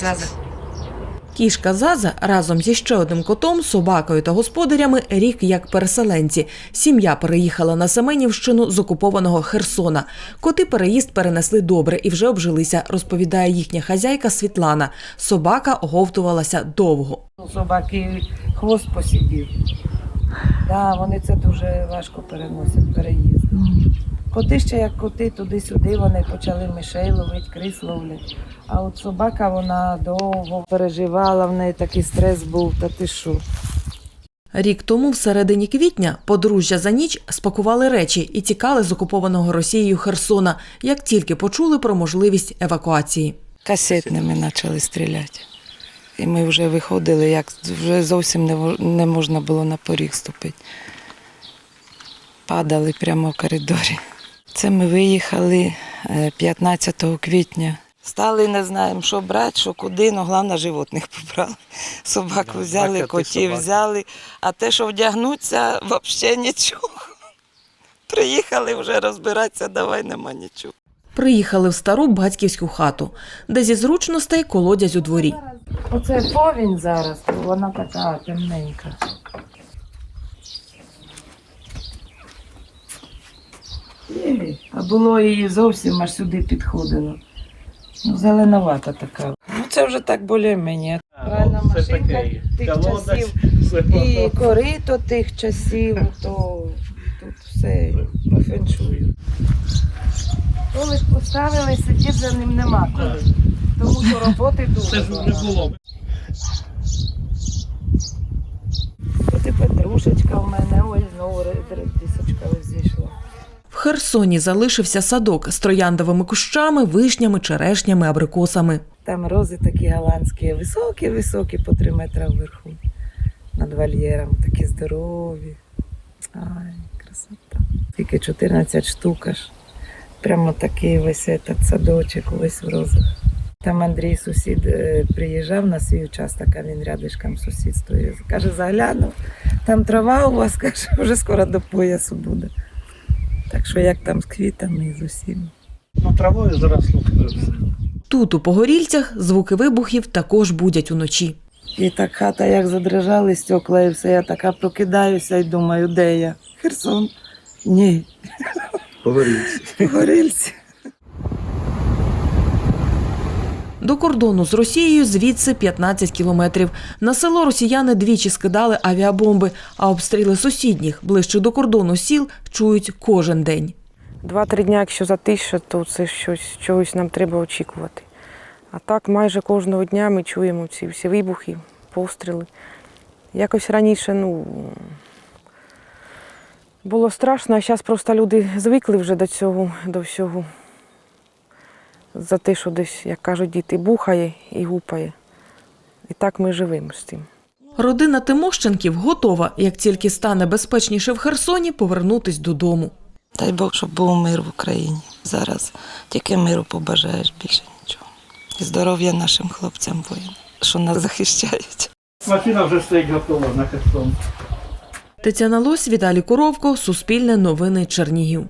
Заза. Кішка Заза разом зі ще одним котом, собакою та господарями рік як переселенці. Сім'я переїхала на Семенівщину з окупованого Херсона. Коти переїзд перенесли добре і вже обжилися, розповідає їхня хазяйка Світлана. Собака оговтувалася довго. Собаки хвост посидів. Да, вони це дуже важко переносять переїзд. Коти ще як коти, туди-сюди вони почали мишей ловити, крис ловлять. А от собака вона довго переживала, в неї такий стрес був, та ти що. Рік тому, в середині квітня, подружжя за ніч спакували речі і тікали з окупованого Росією Херсона, як тільки почули про можливість евакуації. Касетними почали стріляти. І ми вже виходили, як вже зовсім не, не можна було на поріг ступити. Падали прямо в коридорі. Це ми виїхали е, 15 квітня. Стали, не знаємо, що брати, що куди, але головне животних побрали. Собаку взяли, котів взяли, а те, що вдягнуться, взагалі нічого. Приїхали вже розбиратися, давай нема нічого. Приїхали в стару батьківську хату, де зі зручностей колодязь у дворі. Оце повінь зараз, вона така темненька. Є, А було і зовсім аж сюди підходило. Ну, зеленовата така. Ну це вже так більш-мені. Правильна Це машинка тих часів. І корито тих часів, то тут все по феншую. Коли ж поставили, сидіти за ним нема коли. Тому що роботи дуже. Це ж не було. От і петрушечка в мене, ось знову редисочка Херсоні залишився садок з трояндовими кущами, вишнями, черешнями, абрикосами. Там рози такі голландські, високі-високі по три метри вверху. Над вольєром, такі здорові. Ай, красота. Тільки 14 штук аж. Прямо такий весь этот садочок, весь в розах. Там Андрій сусід е, приїжджав на свій участок, а він рядишком сусідствує. Каже, заглянув, там трава у вас, каже, вже скоро до поясу буде. Так що як там з квітами і з усім. Ну, травою заросло все. Тут, у Погорільцях, звуки вибухів також будять уночі. І так хата, як задрижали стекла, і все, я така прокидаюся і думаю, де я? Херсон? Ні, Погорільці. Горільці. До кордону з Росією звідси 15 кілометрів. На село росіяни двічі скидали авіабомби, а обстріли сусідніх, ближче до кордону сіл, чують кожен день. Два-три дня, якщо затиша, то це щось чогось нам треба очікувати. А так майже кожного дня ми чуємо ці всі вибухи, постріли. Якось раніше, ну. Було страшно, а зараз просто люди звикли вже до цього, до всього. За те, що десь, як кажуть діти, бухає і гупає. І так ми живемо з цим. Родина Тимощенків готова, як тільки стане безпечніше в Херсоні, повернутись додому. Дай Бог, щоб був мир в Україні. Зараз тільки миру побажаєш більше нічого. І здоров'я нашим хлопцям воїнам, що нас захищають. Машина вже стоїть готова на Херсон. Тетяна Лось, Віталій Коровко, Суспільне новини Чернігів.